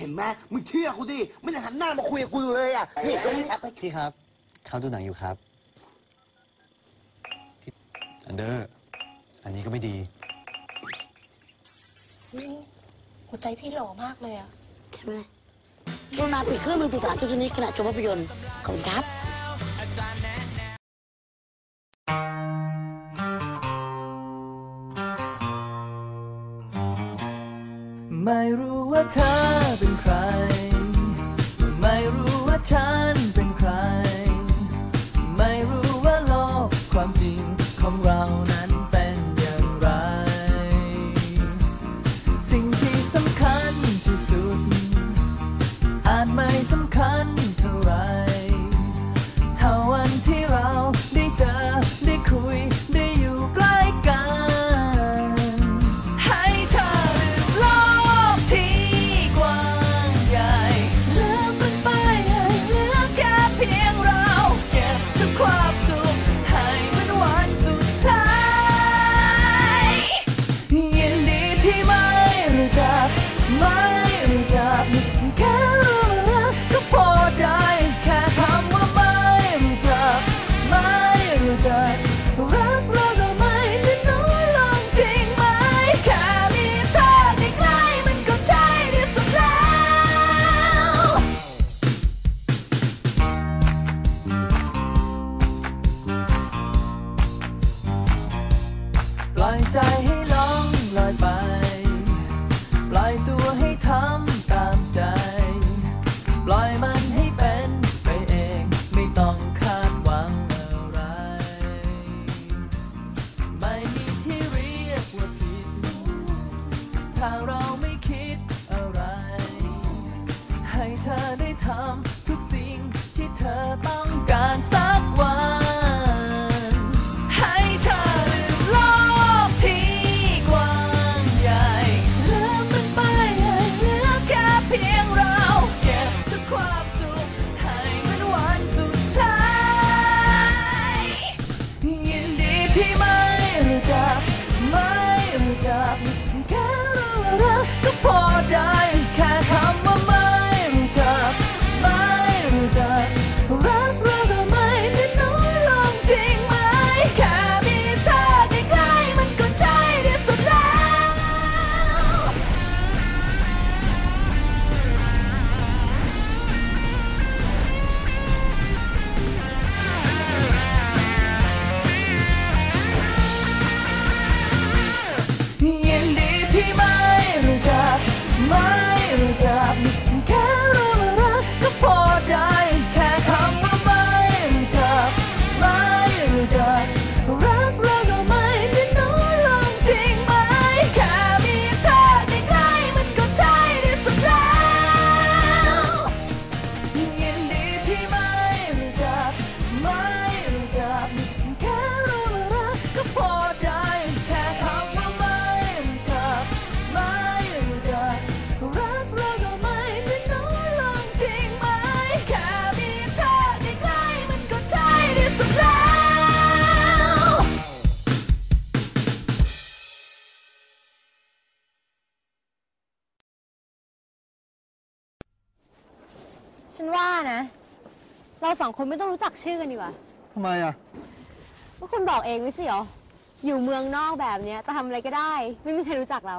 เห็นไหมมึงเชื่อกูดิไม่ได้หันหน้ามาคุยกูเลยอะนี่ตรงนี้ครับพี่ครับ เขาดูหนังอยู่ครับ อันเดอร์ อันนี้ก็ไม่ดีหัวใจพี่หล่อมากเลยอะใช่ไหมกรุณาปิดเครื่องมือสื่อสารทุดนี้ขณะชมภาพยนตร์ขอบคุณครับ ไม่รู้ว่าเธอเป็นใคร ไม่รู้ว่าเธอ become ที่ไม่รู้จักไม่รู้จัก ฉันว่านะ เราสองคนไม่ต้องรู้จักชื่อกันดีกว่าทำไมอะว่าคุณบอกเองไม่ใช่หรอ อยู่เมืองนอกแบบนี้จะทำอะไรก็ได้ ไม่มีใครรู้จักเรา